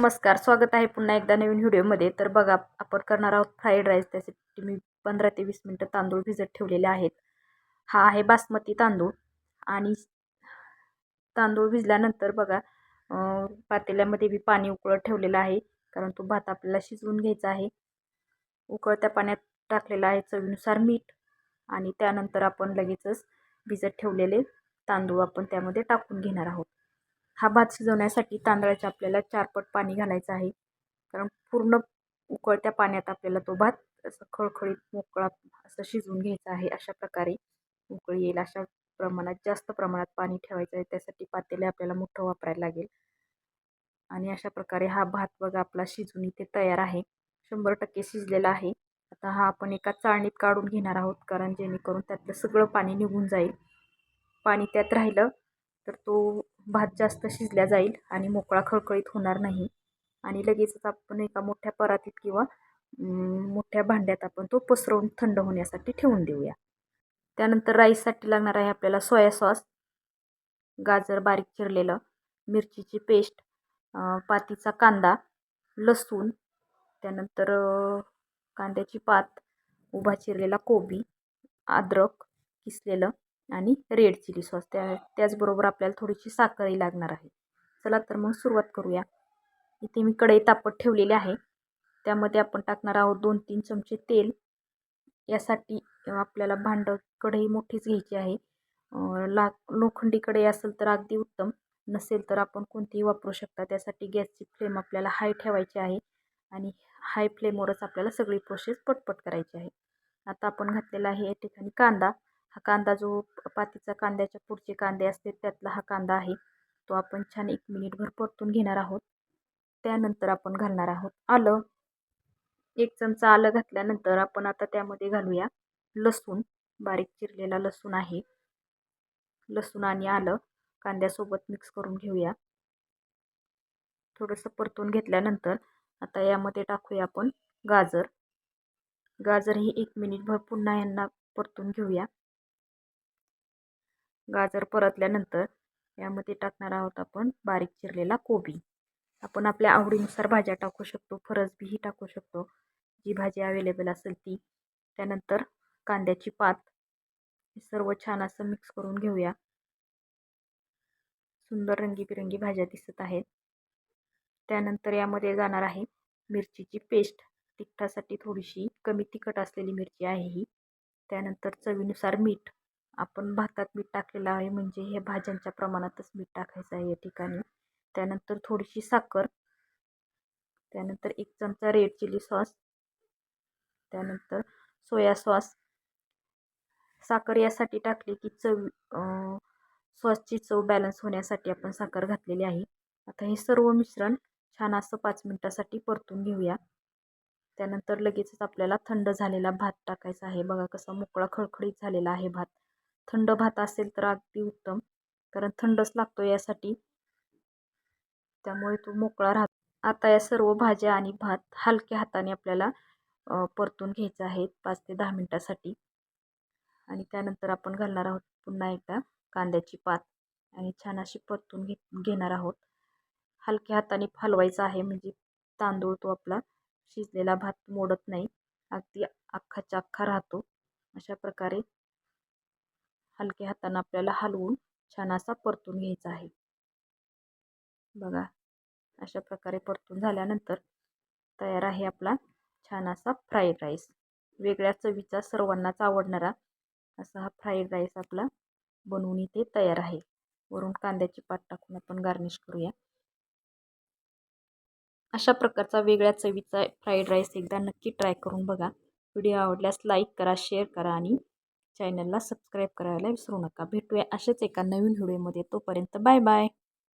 नमस्कार स्वागत आहे पुन्हा एकदा नवीन व्हिडिओमध्ये. तर बघा आपण करणार आहोत फ्राईड राईस. त्यासाठी मी पंधरा ते वीस मिनटं तांदूळ भिजत ठेवलेले आहेत. हा आहे बासमती तांदूळ आणि तांदूळ भिजल्यानंतर बघा पातेल्यामध्ये मी पाणी उकळत ठेवलेलं आहे कारण तो भात आपल्याला शिजवून घ्यायचा आहे. उकळत्या पाण्यात टाकलेला आहे चवीनुसार मीठ आणि त्यानंतर आपण लगेचच भिजत ठेवलेले तांदूळ आपण त्यामध्ये टाकून घेणार आहोत. हा भात शिजवण्यासाठी तांदळाचे आपल्याला चार पट पाणी घालायचं आहे. कारण पूर्ण उकळत्या पाण्यात आपल्याला तो भात असं खळखळीत मोकळा असं शिजवून घ्यायचा आहे. अशा प्रकारे उकळी येईल. अशा प्रमाणात जास्त प्रमाणात पाणी ठेवायचं आहे. त्यासाठी पातेले आपल्याला मोठं वापरायला लागेल. आणि अशा प्रकारे हा भात बघा आपला शिजून इथे तयार आहे. शंभर टक्के शिजलेला आहे. आता हा आपण एका चाळणीत काढून घेणार आहोत. कारण जेणेकरून त्यातलं सगळं पाणी निघून जाईल. पाणी त्यात राहिलं तर तो भात जास्त शिजल्या जाईल आणि मोकळा खळखळीत होणार नाही. आणि लगेचच आपण एका मोठ्या परातीत किंवा मोठ्या भांड्यात आपण तो पसरवून थंड होण्यासाठी ठेवून देऊया. त्यानंतर राईससाठी लागणार आहे आपल्याला सोया सॉस गाजर बारीक चिरलेलं मिरचीची पेस्ट पातीचा कांदा लसूण त्यानंतर कांद्याची पात उभा चिरलेला कोबी अद्रक किसलेलं आणि रेड चिली सॉस. त्या त्याचबरोबर आपल्याला थोडीशी साखरही लागणार आहे. चला तर मग सुरुवात करूया. इथे मी कढई तापत ठेवलेली आहे. त्यामध्ये आपण टाकणार आहोत दोन तीन चमचे तेल. यासाठी आपल्याला भांडं कढई मोठीच घ्यायची आहे. ला लोखंडी कढई असेल तर अगदी उत्तम. नसेल तर आपण कोणतीही वापरू शकता. त्यासाठी गॅसची फ्लेम आपल्याला हाय ठेवायची आहे. आणि हाय फ्लेमवरच आपल्याला सगळी प्रोसेस पटपट करायची आहे. आता आपण घातलेला आहे या ठिकाणी कांदा. हा कांदा जो पातीचा कांद्याच्या पुढचे कांदे असते त्यातला हा कांदा आहे. तो आपण छान एक मिनिटभर परतून घेणार आहोत. त्यानंतर आपण घालणार आहोत आलं. एक चमचा आलं घातल्यानंतर आपण आता त्यामध्ये घालूया लसूण. बारीक चिरलेला लसूण आहे. लसूण आणि आलं कांद्यासोबत मिक्स करून घेऊया. थोडंसं परतून घेतल्यानंतर आता यामध्ये टाकूया आपण गाजर. गाजर ही एक मिनिटभर पुन्हा यांना परतून घेऊया. गाजर परतल्यानंतर यामध्ये टाकणार आहोत आपण बारीक चिरलेला कोबी. आपण आपल्या आवडीनुसार भाज्या टाकू शकतो फरसबीही टाकू शकतो. जी भाजी अवेलेबल असेल ती. त्यानंतर कांद्याची पात. हे सर्व छान असं मिक्स करून घेऊया. सुंदर रंगीबिरंगी भाज्या दिसत आहेत. त्यानंतर यामध्ये जाणार आहे मिरचीची पेस्ट तिखटासाठी थोडीशी कमी तिखट असलेली मिरची आहे ही. त्यानंतर चवीनुसार मीठ. आपण भातात मीठ टाकलेलं आहे म्हणजे हे भाज्यांच्या प्रमाणातच मीठ टाकायचं आहे या ठिकाणी. त्यानंतर थोडीशी साखर त्यानंतर एक चमचा रेड चिली सॉस त्यानंतर सोया सॉस साखर यासाठी टाकली की चव सॉसची चव बॅलन्स होण्यासाठी आपण साखर घातलेली आहे. आता हे सर्व मिश्रण छान असं पाच मिनटासाठी परतून घेऊया. त्यानंतर लगेचच आपल्याला थंड झालेला भात टाकायचा आहे. बघा कसा मोकळा खळखळीत झालेला आहे भात. थंड भात असेल तर अगदी उत्तम. कारण थंडच लागतो यासाठी. त्यामुळे तो मोकळा राहतो. आता या सर्व भाज्या आणि भात हलक्या हाताने आपल्याला परतून घ्यायचं आहे पाच ते दहा मिनटासाठी. आणि त्यानंतर आपण घालणार आहोत पुन्हा एकदा कांद्याची पात. आणि छान अशी परतून घे घेणार आहोत. हलक्या हाताने हलवायचा आहे म्हणजे तांदूळ तो आपला शिजलेला भात मोडत नाही. अगदी अख्खाच्या अख्खा राहतो. अशा प्रकारे हलक्या हातानं आपल्याला हलवून छान असा परतून घ्यायचा आहे. बघा अशा प्रकारे परतून झाल्यानंतर तयार आहे आपला छान असा फ्राईड राईस. वेगळ्या चवीचा सर्वांनाच आवडणारा असा हा फ्राईड राईस आपला बनवून इथे तयार आहे. वरून कांद्याची पात टाकून आपण गार्निश करूया. अशा प्रकारचा वेगळ्या चवीचा फ्राईड राईस एकदा नक्की ट्राय करून बघा. व्हिडिओ आवडल्यास लाईक करा शेअर करा आणि चॅनलला सबस्क्राईब करायला विसरू नका. भेटूया अशाच एका नवीन व्हिडिओमध्ये. तोपर्यंत बाय बाय.